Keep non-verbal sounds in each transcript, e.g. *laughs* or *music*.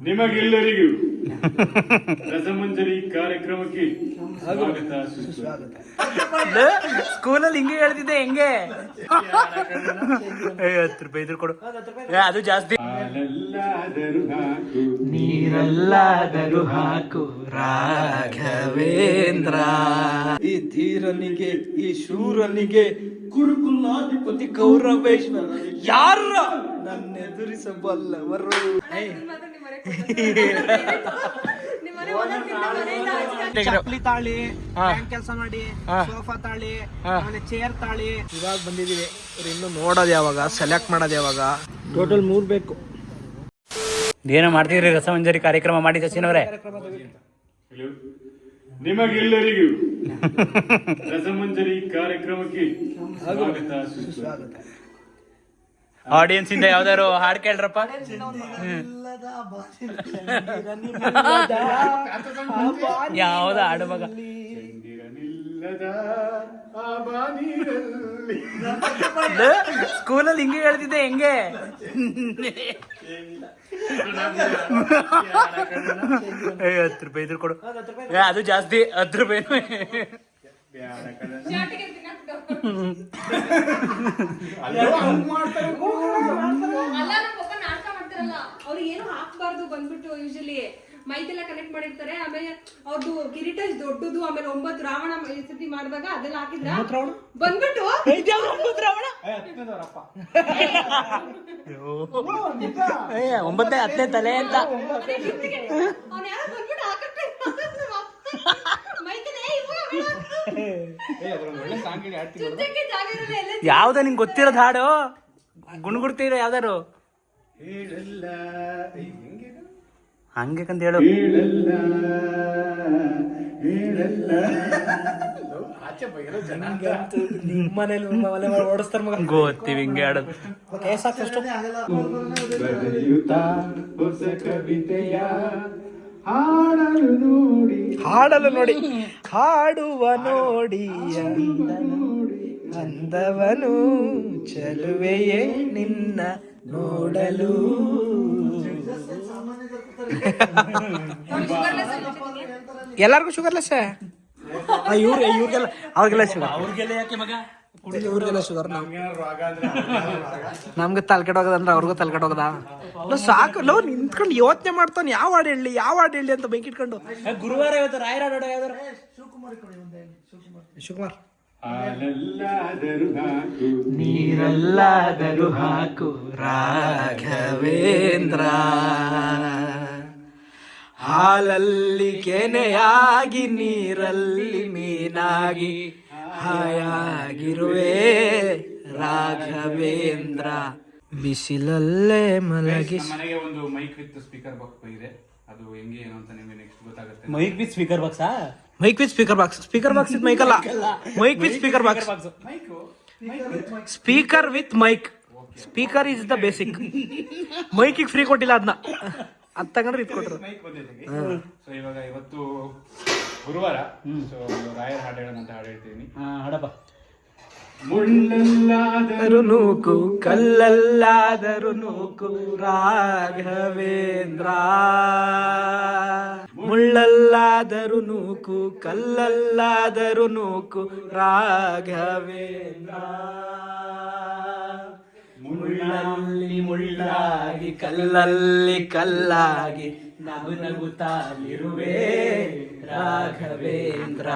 ನಿಮಗೆಲ್ಲರಿಗೂ *laughs* ರಸಮಂಜರಿ ಕಾರ್ಯಕ್ರಮಕ್ಕೆ ಸ್ವಾಗತ. ಸುಸ್ವಾಗತ. ಸ್ಕೂಲಲ್ಲಿ ಹಿಂಗೆ ಹೇಳ್ತಿದ್ದೆ ಹೆಂಗೆ? ಹತ್ತು ರೂಪಾಯಿ ಇದ್ರು ಕೊಡು. ಏ, ಅದು ಜಾಸ್ತಿ. ನೀರಲ್ಲಾದರೂ ಹಾಕು ರಾಘವೇಂದ್ರ. ಈ ಧೀರನಿಗೆ ಈ ಶೂರನಿಗೆ ಕುರುಕುಲಾಧಿಪತಿ ಕೌರವೇಶ್ವರ ಯಾರ? ನನ್ನ ಎದುರಿಸಬಲ್ಲವರು *laughs* ಚಪ್ಪಲಿ ತಾಳಿ ಕೆಲಸ ಮಾಡಿ. ಸೋಫಾ ತಾಳಿ. ಆಮೇಲೆ ಚೇರ್ ತಾಳಿ. ಇವಾಗ ಬಂದಿದೀವಿ ಇನ್ನು ನೋಡೋದು ಯಾವಾಗ ಸೆಲೆಕ್ಟ್ ಮಾಡೋದು ಯಾವಾಗ? ಟೋಟಲ್ ಮೂರ್ ಬೇಕು. ಏನೋ ಮಾಡ್ತಿದ್ರಿ ರಸಮಂಜರಿ ಕಾರ್ಯಕ್ರಮ ಮಾಡಿ ಹಲೋ. ನಿಮಗೆಲ್ಲರಿಗೂ ರಸಮಂಜರಿ ಕಾರ್ಯಕ್ರಮಕ್ಕೆ ಸ್ವಾಗತ. ಸುಸ್ವಾಗತ. ಆಡಿಯನ್ಸ್ ಇಂದ ಯಾವ್ದಾರು ಹಾಡ್ ಕೇಳ್ರಪ್ಪ? ಯಾವ್ದ ಹಾಡು ಮಗ? ಸ್ಕೂಲಲ್ಲಿ ಹಿಂಗೆ ಹೇಳ್ತಿದ್ದೆ ಹೆಂಗೆ? ಏ, ಹತ್ತು ರೂಪಾಯಿ ಇದ್ರು ಕೊಡು. ಏ, ಅದು ಜಾಸ್ತಿ ಹತ್ತು ರೂಪಾಯಿ. ಏನು ಹಾಕ್ಬಾರ್ದು ಬಂದ್ಬಿಟ್ಟು ಯೂಶಲಿ ಮೈತೆಲ್ಲ ಕನೆಕ್ಟ್ ಮಾಡಿರ್ತಾರೆ ಆಮೇಲೆ ಅವ್ರದ್ದು ಕಿರೀಟ ದೊಡ್ಡದು ಆಮೇಲೆ ಒಂಬತ್ತು ರಾವಣ ಸತಿ ಮಾಡಿದಾಗ ಅದೆಲ್ಲ ಹಾಕಿದ್ರ ಬಂದ್ಬಿಟ್ಟು ಏ, ಒಂಬತ್ತೇ ಹತ್ತನೇ ತಲೆ ಅಂತ. ಅವ್ನ ಯಾರೋ ಬಂದ್ಬಿಟ್ಟು ಹಾಕಕ್ಕೆ ಮೈತೆಲ್ಲ ಏ, ಇವಾಗ ಬೇಡ. ಚುಚ್ಚಕ್ಕೆ ಜಾಗ ಇರಲ್ಲ ಎಲ್ಲ ಯಾವ್ದ ನಿಂಗೆ ಗೊತ್ತಿರೋದು ಹಾಡು? ಗುಣಗುಡ್ತೀರ ಯಾವ್ದಾರು ಹೆಂಗೆ ಇದು? ಹಂಗೆ ಕಂತ ಹೇಳು ಓಡಿಸ್ತಾರ ಗೊತ್ತೀವಿ ಹಿಂಗೆ ಕವಿತೆಯ ಹಾಡಲು ನೋಡಿ. ಹಾಡಲು ನೋಡಿ. ಹಾಡುವ ನೋಡಿ ಅಂದವನು ಚಲುವೆಯೇ ನಿನ್ನ ನೋಡಲು. ಎಲ್ಲರಿಗೂ ಶುಗರ್ಲೆಸ್ ಇವ್ರ ಇವ್ರಿಗೆಲ್ಲ ಅವ್ರಿಗೆಲ್ಲ ಶುಗರ್ ಅವ್ರಿಗೆಲ್ಲ ಯಾಕೆ ಮಗ? ಇವ್ರಿಗೆಲ್ಲ ಶುಗರ್ ನಾವು ನಮ್ಗೆ ತಲೆಕೆಟ್ ಹೋಗೋದಂದ್ರೆ ಅವ್ರಿಗೂ ತಲೆಕೆಟ್ ಹೋಗದ ಸಾಕು ಲೋ ನಿಂತ್ಕೊಂಡು ಯೋಚನೆ ಮಾಡ್ತಾನೆ ಯಾವ ಹಾಡು ಹೇಳಿ ಯಾವ ಹಾಡು ಹೇಳಿ ಅಂತ ಬೆಂಕಿ ಇಟ್ಕೊಂಡು ಗುರುವಾರ ಇವತ್ತು ರಾಯರ ಶಿವಕುಮಾರ್ ನೀರಲ್ಲಾದರು ಹಾಕು. ನೀರಲ್ಲಾದರೂ ಹಾಕು ರಾಘವೇಂದ್ರ. ಹಾಲಲ್ಲಿ ಕೆನೆಯಾಗಿ ನೀರಲ್ಲಿ ಮೀನಾಗಿ ಹಾಯಾಗಿರುವೆ ರಾಘವೇಂದ್ರ. ಬಿಸಿಲಲ್ಲೇ ಮಲಗಿ ಮನೆಗೆ ಒಂದು ಮೈಕ್ ವಿತ್ ಸ್ಪೀಕರ್ ಬಾಕ್ಸ್ ಇದೆ ಅದು ಹೆಂಗೆ ಏನು ಅಂತ ನಿಮಗೆ ನೆಕ್ಸ್ಟ್ ಗೊತ್ತಾಗುತ್ತೆ. Mic with speaker ಬಾಕ್ಸಾ mic with speaker box speaker box with mic ಅಲ್ಲ. Mic with speaker box speaker with mic speaker is the basic ಮೈಕಿಗೆ free ಕೊಟ್ಟಿಲ್ಲ ಅದನ್ನ ಅದ್ ತಗೊಂಡ್ರೆ ಇದು ಕೊಟ್ರು. ಮೈಕ್ ಬಂದಿದ್ದೀವಿ ಸೊ ಇವಾಗ ಇವತ್ತು ಗುರುವಾರ. ಸೊ ರಾಯರ್ ಹಾಡು ಹೇಳೋಣ ಅಂತ ಹಾಡು ಹೇಳ್ತೀನಿ. ಹಾಡಪ್ಪ. ಮುಳ್ಳಲ್ಲಾದರು ನೂಕು ಕಲ್ಲಲ್ಲಾದರು ನೂಕು ರಾಘವೇಂದ್ರ. ಮುಳ್ಳಲ್ಲಾದರು ನೂಕು ಕಲ್ಲಲ್ಲಾದರು ನೂಕು ರಾಘವೇಂದ್ರ. ಕಲ್ಲಲ್ಲಿ ಕಲ್ಲಾಗಿ ನಗು ನಗುತ್ತಾಲಿರುವೆ ರಾಘವೇಂದ್ರ.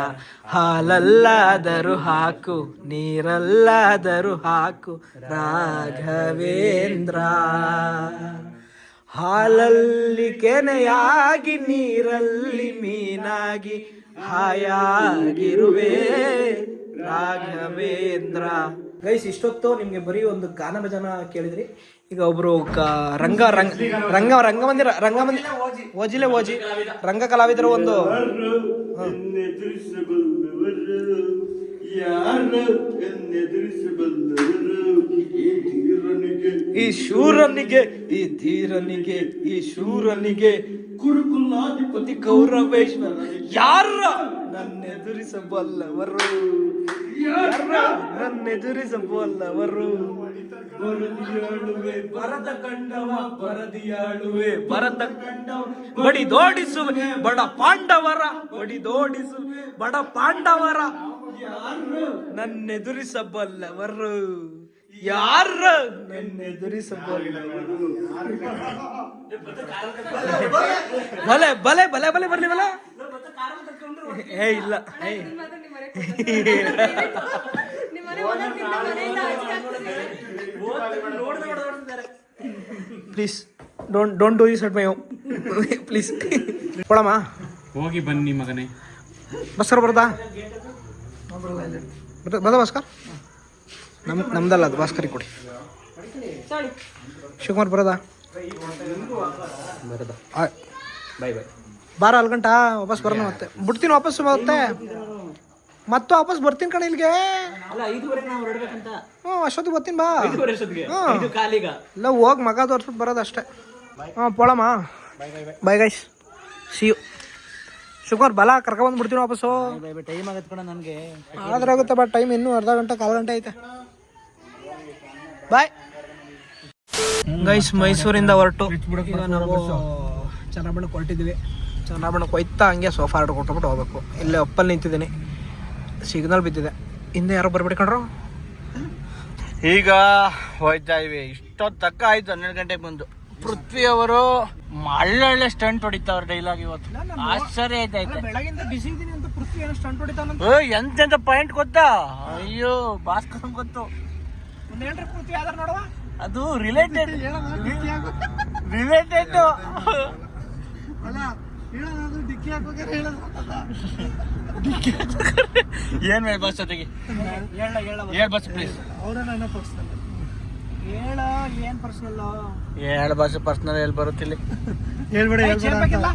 ಹಾಲಲ್ಲಾದರೂ ಹಾಕು, ನೀರಲ್ಲಾದರೂ ಹಾಕು ರಾಘವೇಂದ್ರ. ಹಾಲಲ್ಲಿ ಕೆನೆಯಾಗಿ, ನೀರಲ್ಲಿ ಮೀನಾಗಿ ಹಾಯಾಗಿರುವೆ ರಾಘವೇಂದ್ರ. ಗೈಸ್ ಇಷ್ಟೊತ್ತು ನಿಮಗೆ ಬರೀ ಒಂದು ಗಾನ ಭಜನ ಕೇಳಿದ್ರಿ. ಈಗ ಒಬ್ರು ರಂಗ ರಂಗ ರಂಗ ರಂಗಮಂದಿರ ರಂಗಮಂದಿರ ಓಜಿಲೆ ಓಜಿ ರಂಗ ಕಲಾವಿದರು ಒಂದು ಈ ಶೂರನಿಗೆ ಈ ಧೀರನಿಗೆ ಈ ಶೂರನಿಗೆ ಕುರುಕುಲಾಧಿಪತಿ ಕೌರವೇಶ್ವರ ಯಾರ ನನ್ನ ಎದುರಿಸಬಲ್ಲವರು ಯಾರ ನನ್ನ ಎದುರಿಸಬಲ್ಲವರು ವರದಿಯಾಳುವೆ ಭರತ ಕಂಡವ ಪರದಿಯಾಳುವೆ ಭರತ ಕಂಡವ ಬಡಿದೋಡಿಸುವೆ ಬಡ ಪಾಂಡವರ ಬಡಿದೋಡಿಸುವೆ. ಬಡ ಪಾಂಡವರ. ನನ್ನೆದುರಿಸಬಲ್ಲವರು. ಯಾರು ನನ್ನೆದುರಿಸಬಲ್ಲವರು. ಬಲೆ ಬಲೆ ಬಲೆ ಬಲೆ ಬರ್ಲಿವಲ್ಲ ಏ ಇಲ್ಲ. ಏ please don't don't do you set my please ಕೊಡಮ್ಮ ಹೋಗಿ ಬನ್ನಿ ಮಗನೇ. ಬಸ್ಕರ್ ಬರ್ದಾ? ಬರ್ತ- ಬರ್ದ ಭಾಸ್ಕರ್. ನಮ್ ನಮ್ದಲ್ಲ ಅದು ಭಾಸ್ಕರಿಗೆ ಕೊಡಿ. ಶಿವಕುಮಾರ್ ಬರೋದಾ? ಬರೋದಾ. ಆ, ಬಾಯ್ ಬೈ ಬಾರ ಅಲ್ಗಂಟ ವಾಪಸ್ ಬರೋಣ ಮತ್ತೆ. ಬಿಡ್ತೀನಿ ವಾಪಸ್ ಮತ್ತೆ. ಮತ್ತೆ ವಾಪಸ್ ಬರ್ತೀನಿ ಕಣ ಇಲ್ಲಿಗೆ. ಅಲ್ಲ ಐದುವರೆಗೆ ನಾವು ಹೊರಡ್ಬೇಕಂತ. ಹ್ಞೂ ಅಷ್ಟೊತ್ತಿಗೆ ಬರ್ತೀನಿ ಬಾ. ಐದುವರೆ ಅಷ್ಟೊತ್ತಿಗೆ? ಹಾ. ಇದು ಕಾಲಿಗ? ಇಲ್ಲ ಹೋಗಿ ಮಗ ತೋರಿಸ್ಬಿಟ್ಟು ಬರೋದು ಅಷ್ಟೇ. ಹಾಂ ಪೋಳಮ್ಮ. ಬೈ ಗೈಸ್ ಸಿ ಯು ಶುಕ್ರ ಬಲ ಬಂದು ಬಿಡ್ತೀನಿ ವಾಪಸ್ಸು. ಬೈ ಬೈ ಟೈಮ್ ಆಗತ್ ಕಣ ನನಗೆ. ಆದ್ರೆ ಆಗುತ್ತೆ ಬಟ್ ಟೈಮ್ ಇನ್ನೂ ಅರ್ಧ ಗಂಟೆ ಕಾಲು ಗಂಟೆ ಐತೆ. ಬಾಯ್ ಗೈಸ್ ಮೈಸೂರಿಂದ ಹೊರಟು. ಈಗ ನಾವು ಚನ್ನಬಣ್ಣಕ್ಕೆ ಹೊರಟಿದ್ವಿ. ಚನ್ನಬಣ್ಣಕ್ಕೆ ಹೋಯ್ತಾ ಹಂಗೆ ಸೋಫಾ ಆರ್ಡರ್ ಕೊಟ್ಬಿಟ್ಟು ಹೋಗ್ಬೇಕು. ಇಲ್ಲೇ ಒಪ್ಪಲ್ಲಿ ನಿಂತಿದ್ದೀನಿ. ಸಿಗ್ನಲ್ ಬಿದ್ದಿದೆ. ಹಿಂದೆ ಯಾರೋ ಬರ್ಬಿಡ್ಕೊಂಡ್ರು ಈಗ ಹೋಯ್ತಾ ಇವೆ ಇಷ್ಟೊತ್ತು ತಕ್ಕ ಆಯ್ತು ಹನ್ನೆರಡು ಗಂಟೆಗೆ ಬಂದು. ಪೃಥ್ವಿ ಅವರು ಒಳ್ಳೆ ಒಳ್ಳೆ ಸ್ಟಂಟ್ ಹೊಡಿತಾವ್ರ ಡೈಲಾಗ್ ಇವತ್ತು. ಆಶ್ಚರ್ಯ ಆಯ್ತು ಬೆಳಗಿಂದ ಬಿಸಿ ಇದ್ದೀನಿ ಅಂತ ಪೃಥ್ವಿ ಏನೋ ಸ್ಟಂಟ್ ಹೊಡಿತಾನಂತ ಓ ಎಂತೆಂತ ಪಾಯಿಂಟ್ ಗೊತ್ತಾ? ಅಯ್ಯೋ ಭಾಸ್ಕರ್ ಗೊತ್ತು. ಅದು ರಿಲೇಟೆಡ್ ಪೃಥ್ವಿ ಡಿಕ್ಕಿ ಏನ್ ಹೇಳಿ ಬಸ್ ಜೊತೆಗೆ? ಹೇಳ ಹೇಳ ಹೇಳ್ ಬಸ್ ಪ್ಲೀಸ್ ಅವರ ನನ್ನ ಪರ್ಸನಲ್ ಹೇಳ ಏನ್ ಪರ್ಸನಲ್ ಹೇಳ್ ಬಸ್ ಪರ್ಸನಲ್ ಎಲ್ಲಿ ಬರುತ್ತಿಲ್ಲಿ ಹೇಳ್ಬೇಕಿಲ್ಲ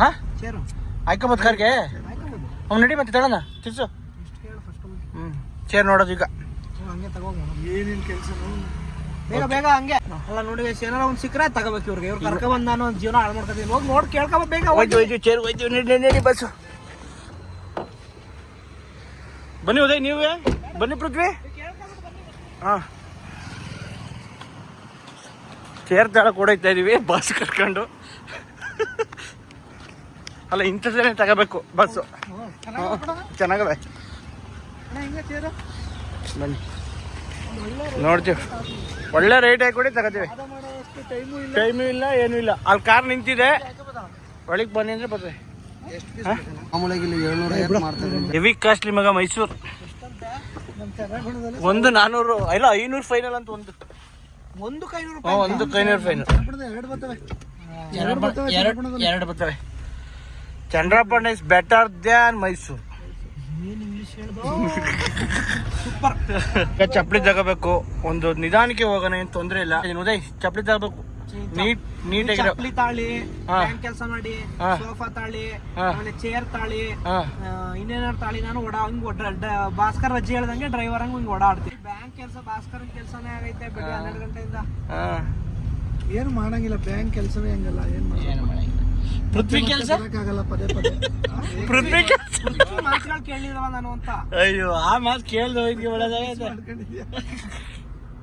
ಹಾ? ಚೇರು ಕಾರ್ಗೆ ಅವ್ನು ನಡಿ ಮತ್ತೆ ತಡೋಣ. ತಿರ್ಸು. ಹ್ಮ್ ಚೇರ್ ನೋಡೋದು ಈಗ. ಹಂಗೆ ತಗೋ ಏನೇನು ಕೆಲಸ ಬೇಗ ಬೇಗ ಹಂಗೆ. ಅಲ್ಲ ನೋಡಿ ಏನಾರ ಒಂದ್ ಸಿಕ್ಕರೆ ತಗೋಬೇಕು ಇವ್ರಿಗೆ. ಇವ್ರು ಕರ್ಕ ಬಂದ್ ನಾನು ಒಂದ್ ಜೀವನ ಹಾಳು ಮಾಡ್ಕೊತೀನಿ. ಹೋಗಿ ನೋಡಿ ಕೇಳ್ಕೊಂಬ ಬೇಗ. ಹೋಯ್ತು ಹೋಯ್ತು ಚೇರ್ ಹೋಯ್ತು ನಡಿ ನಡಿ, ಬಸ್ ಬನ್ನಿ ಉದಯ್ ನೀವೇ? ಬನ್ನಿ ಪ್ರಕ್ರಿ ಹಾ. ಚೇರ್ ತಳ ಕೊಡೋಯ್ತಾ ಇದೀವಿ ಬಸ್ ಕರ್ಕೊಂಡು ಅಲ್ಲ ಇಂಥದ್ದೇ ತಗೋಬೇಕು ಬಸ್ಸು. ಚೆನ್ನಾಗವೆ. ಬನ್ನಿ. ನೋಡ್ತೀವಿ. ಒಳ್ಳೆ ರೇಟ್ ಹಾಕೊಡಿ ತಗೋತೀವಿ. ಟೈಮು ಇಲ್ಲ. ಏನೂ ಇಲ್ಲ. ಅಲ್ಲಿ ಕಾರ್ ನಿಂತಿದೆ. ಒಳಗೆ ಬನ್ನಿ ಅಂದ್ರೆ ಬರ್ರಿ ಹೆವಿ ಕಾಸ್ಟ್ಲಿ ಮಗ ಮೈಸೂರು. ಒಂದು ನಾನೂರು ಇಲ್ಲ ಐನೂರು ಫೈನಲ್ ಅಂತ ಒಂದು. ಒಂದು ಒಂದು ಐನೂರು ಫೈನಲ್ ಎರಡು ಬರ್ತವೆ ಎರಡು ಎರಡು ಬರ್ತವೆ ಚಂದ್ರಪ್ಪಣ್ಣ ಇಸ್ ಬೆಟರ್ ದ್ಯಾನ್ ಮೈಸೂರು. ಈಗ ಚಪ್ಪಲಿ ತಗೋಬೇಕು. ಒಂದು ನಿಧಾನಕ್ಕೆ ಹೋಗೋಣ ಏನು ತೊಂದರೆ ಇಲ್ಲ. ಉದಯ್ ಚಪ್ಪಲಿ ತಗೋಬೇಕು. ನೀಟ್ ಆಗಿ ಚಪ್ಪಲಿ ತಾಳಿ ಬ್ಯಾಂಕ್ ಕೆಲಸ ಮಾಡಿ ಸೋಫಾ ತಾಳಿ. ಆಮೇಲೆ ಚೇರ್ ತಾಳಿ ಇನ್ನೇನಾರು ತಾಳಿ ನಾನು ಓಡಾ ಹಂಗ್ ಒಡ್ರ ಡ- ಭಾಸ್ಕರ್ ರಜೆ ಹೇಳ್ದಂಗೆ ಡ್ರೈವರ್ ಹಂಗ್ ಹಿಂಗ್ ಓಡಾಡ್ತೀನಿ. ಬ್ಯಾಂಕ್ ಕೆಲಸ ಭಾಸ್ಕರ್ ಕೆಲಸನೇ ಆಗೈತೆ ಬೆಳಿಗ್ಗೆ ಹನ್ನೆರಡು ಗಂಟೆಯಿಂದ. ಏನು ಮಾಡಂಗಿಲ್ಲ ಬ್ಯಾಂಕ್ ಕೆಲಸವೇ ಹಂಗಲ್ಲ ಏನ್ ಮಾಡಂಗಿಲ್ಲ. ಪೃಥ್ವಿ ಕೆಲಸ? ಪದೇ ಪದೇ. ಪೃಥ್ವಿ ಮಾತುಗಳು ಕೇಳಿದವ ನಾನು ಅಂತ. ಅಯ್ಯೋ ಆ ಮಾತು ಕೇಳ್ದು ಹೋಯ್ತು ಒಳ್ಳೆದಾಗೈತೆ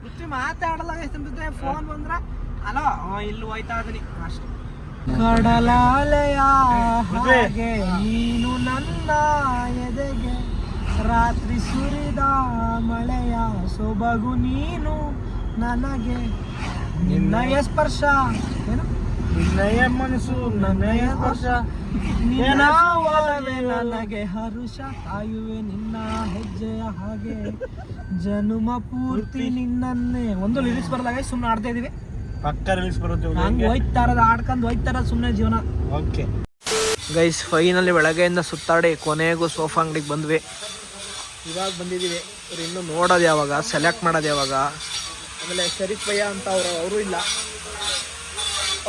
ಪೃಥ್ವಿ ಮಾತಾಡಲ್ಲ ಫೋನ್ ಬಂದ್ರ ಅಲೋ ಇಲ್ಲಿ ಹೋಯ್ತಾ ಇದೀನಿ. ಅಷ್ಟೇ. ಕಡಲಾಲೆಯ ಹಾಗೆ ನೀನು ನನ್ನ ಎದೆಗೆ ರಾತ್ರಿ ಸುರಿದ ಮಳೆಯ ಸೊಬಗು ನೀನು ನನಗೆ. ನಿನ್ನಯ ಸ್ಪರ್ಶ. ಏನು? ನಿನ್ನಯ ಮನಸ್ಸು ನಯ ಹರ್ಷ ನನಗೆ ಹರುಷ. ಕಾಯುವೆ ನಿನ್ನ ಹೆಜ್ಜೆಯ ಹಾಗೆ. ಜನುಮ ಪೂರ್ತಿ ನಿನ್ನನ್ನೇ. ಒಂದು ಲಿರಿಕ್ಸ್ ಬರ್ದಾಗ ಸುಮ್ಮನೆ ಆಡ್ತಾ ಇದೀವಿ ಪಕ್ಕ ರಿಲೀಸ್ ಬರುತ್ತೆ ಹಂಗೆ ಹೋಯ್ತಾ ಇರೋದು ಆಡ್ಕೊಂಡು ಹೋಯ್ತಾ ಇರೋದು ಸುಮ್ಮನೆ ಜೀವನ. ಓಕೆ. ಗೈಸ್ ಫೈನಲ್ಲಿ ಬೆಳಗ್ಗೆಯಿಂದ ಸುತ್ತಾಡಿ ಕೊನೆಗೂ ಸೋಫಾ ಅಂಗಡಿಗೆ ಬಂದ್ವಿ. ಇವಾಗ ಬಂದಿದ್ದೀವಿ ಇನ್ನು ಇನ್ನೂ ನೋಡೋದು ಯಾವಾಗ? ಸೆಲೆಕ್ಟ್ ಮಾಡೋದು ಯಾವಾಗ? ಆಮೇಲೆ ಶರೀಫ್ ಭಯ್ಯ ಅಂತ ಅವರು ಅವರು ಇಲ್ಲ.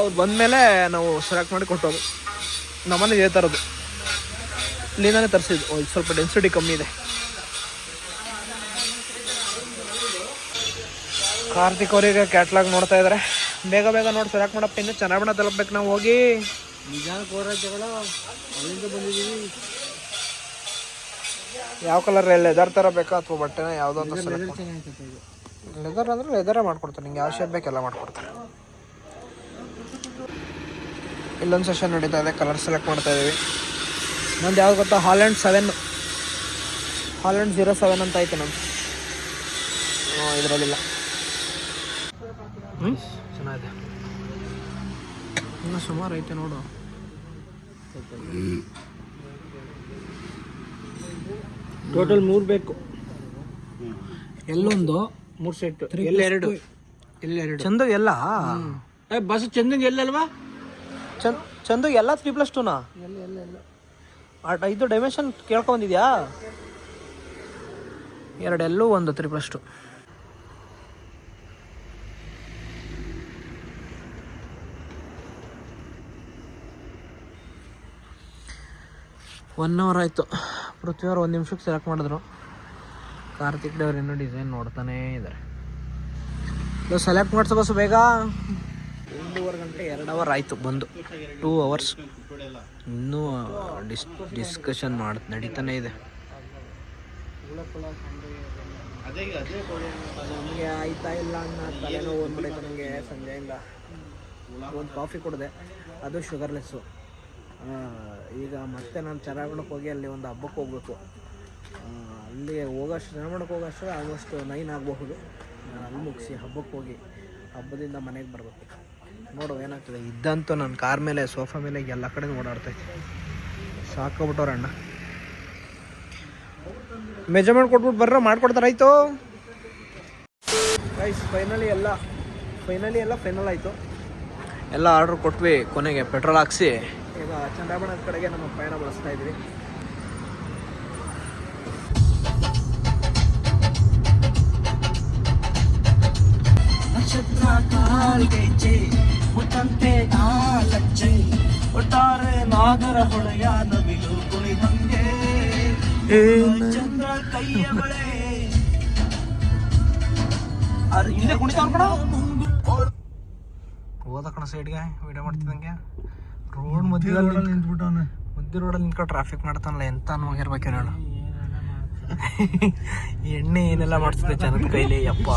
ಅವ್ರು ಬಂದಮೇಲೆ ನಾವು ಸೆಲೆಕ್ಟ್ ಮಾಡಿ ಕೊಟ್ಟೋದು. ನಮ್ಮನೆ ಇದೇ ಥರದ್ದು. ಇಲ್ಲಿಂದಾನೆ ತರಿಸಿದ್ದು. ಇದು ಸ್ವಲ್ಪ ಡೆನ್ಸಿಟಿ ಕಮ್ಮಿ ಇದೆ. ಕಾರ್ತಿಕ್ ಅವರಿಗೆ ಕ್ಯಾಟ್ಲಾಗ್ ನೋಡ್ತಾ ಇದ್ದಾರೆ ಬೇಗ ಬೇಗ ನೋಡಿ ಸೆಲೆಕ್ಟ್ ಮಾಡಪ್ಪ. ಇನ್ನೂ ಚೆನ್ನಾಗಿ ತಲುಪಬೇಕು. ನಾವು ಹೋಗಿ ಯಾವ ಕಲರ್ ಲೆದರ್ ತರ ಬೇಕಾ ಅಥವಾ ಬಟ್ಟೆನ ಯಾವುದೋ. ಲೆದರ್ ಅಂದ್ರೆ ಲೆದರೇ ಮಾಡ್ಕೊಡ್ತಾರೆ. ನಿಂಗೆ ಯಾವ ಶೇಪ್ ಬೇಕೆಲ್ಲ ಮಾಡ್ಕೊಡ್ತಾರೆ. ಇಲ್ಲೊಂದು ಸೆಷನ್ ನಡೀತಾ ಇದೆ ಕಲರ್ ಸೆಲೆಕ್ಟ್ ಮಾಡ್ತಾ ಇದ್ದೀವಿ ನಂದು ಯಾವ್ದು ಗೊತ್ತಾ? Holland seven Holland zero seven ಅಂತ ಐತೆ ನಂದು. ಇದರಲ್ಲಿಲ್ಲ. ಚೆನ್ನಾಗಿದೆ. ಇನ್ನೂ ಸುಮಾರು ಐತೆ ನೋಡು. ಟೋಟಲ್ ಮೂರು ಬೇಕು. ಎಲ್ಲೊಂದು? ಮೂರು ಸೆಟ್ ಎಲ್ಲೆರಡು ಎಲ್ಲೆರಡು ಚಂದ ಎಲ್ಲ ಬಸ್ ಚಂದಂಗೆ ಎಲ್ಲಲ್ವಾ ಚಂದ್ ಚಂದು ಎಲ್ಲ ತ್ರೀ ಪ್ಲಸ್ ಟೂನಾ ಇದು ಡೈಮೆನ್ಷನ್ ಕೇಳ್ಕೊಂಡಿದ್ಯಾ ಎರಡೆಲ್ಲೂ ಒಂದು three plus two one hour ಆಯಿತು. ಪೃಥ್ವಿಯವ್ರು ಒಂದು ನಿಮಿಷಕ್ಕೆ ಸೆಲೆಕ್ಟ್ ಮಾಡಿದ್ರು. ಕಾರ್ತಿಕ್ ಡೇವ್ರು ಇನ್ನೂ ಡಿಸೈನ್ ನೋಡ್ತಾನೇ ಇದ್ದಾರೆ ಇದು ಸೆಲೆಕ್ಟ್ ಮಾಡ್ಸೋ ಬಸ್ ಬೇಗ ಒಂದೂವರೆ ಗಂಟೆ, ಎರಡು ಅವರ್ ಆಯಿತು ಬಂದು. ಟೂ ಅವರ್ಸ್ ಇನ್ನೂ ಡಿಸ್ ಡಿಸ್ಕಷನ್ ಮಾಡಿ, ನಡೀತಾನೆ ಇದೆ. ನನಗೆ ಆಯ್ತಾ ಇಲ್ಲ ಅನ್ನೋ? ತಲೆನೋವು ಬಂದ್ಬಿಡೈತೆ ನನಗೆ ಸಂಜೆಯಿಂದ. ಒಂದು ಕಾಫಿ ಕುಡಿದೆ. ಅದು ಶುಗರ್ಲೆಸ್ಸು ಈಗ ಮತ್ತೆ ನಾನು ಚರಾಗಣಕ್ಕೆ ಹೋಗಿ ಅಲ್ಲಿ ಒಂದು ಹಬ್ಬಕ್ಕೆ ಹೋಗ್ಬೇಕು. ಅಲ್ಲಿ ಹೋಗೋಷ್ಟು ಚರಾವಣಕ್ಕೆ ಹೋಗೋಷ್ಟು ಆಲ್ಮೋಸ್ಟ್ ನೈನ್ ಆಗಬಹುದು. ನಾನು ಅಲ್ಲಿ ಮುಗಿಸಿ ಹಬ್ಬಕ್ಕೆ ಹೋಗಿ ಹಬ್ಬದಿಂದ ಮನೆಗೆ ಬರಬೇಕು. ನೋಡು ಏನಾಗ್ತದೆ? ಇದ್ದಂತೂ ನನ್ನ ಕಾರ್ ಮೇಲೆ ಸೋಫಾ ಮೇಲೆ ಎಲ್ಲ ಕಡೆ ಓಡಾಡ್ತೈತೆ ಸಾಕೋಬಿಟ್ಟವ್ರಣ್ಣ ಮೆಜರ್ಮೆಂಟ್ ಕೊಟ್ಬಿಟ್ಟು ಬರ್ರ ಮಾಡ್ಕೊಡ್ತಾರಾಯ್ತು ಗೈಸ್ ಫೈನಲಿ ಎಲ್ಲ ಫೈನಲಿ ಎಲ್ಲ ಫೈನಲ್ ಆಯಿತು. ಎಲ್ಲ ಆರ್ಡ್ರ್ ಕೊಟ್ವಿ ಕೊನೆಗೆ ಪೆಟ್ರೋಲ್ ಹಾಕ್ಸಿ. ಈಗ ಚಂದ್ರಬಣ್ಣದ ಕಡೆಗೆ ನಮ್ಮ ಪಯಣ ಬಳಸ್ತಾ ಇದ್ವಿ. ನಕ್ಷತ್ರ ಕಾಲ್ಗೆಜ್ಜೆ ಮುತ್ತಂತೆ ಕಾಲಜ್ಜೆ ಒಟ್ಟಾರೆ ನಾಗರ ಹೊಳೆಯ ನವಿಲು ಕುಣಿದಂಗೆ ಚಂದ್ರ ಕೈಯ ಬಳೆ ಹಿಂದೆ ಹೋದ ಕಣ ಸೈಡ್ಗೆ ವಿಡಿಯೋ ಮಾಡ್ತಿದ್ದಂಗೆ ರೋಡ್ ಮಧ್ಯದಲ್ಲಿ ನಿಂತ್ಬಿಟ್ಟವನೆ ಮಧ್ಯ ರೋಡಲ್ಲಿ ನಿಂತ್ಕೊಂಡು ಟ್ರಾಫಿಕ್ ಮಾಡ್ತಾನಲ್ಲ ಎಂತ ಹೋಗಿರ್ಬೇಕೇನೋ ಎಣ್ಣೆ ಏನೆಲ್ಲ ಮಾಡ್ತಿದ್ದೆ ಜನದ ಕೈಲಿ ಯಪ್ಪ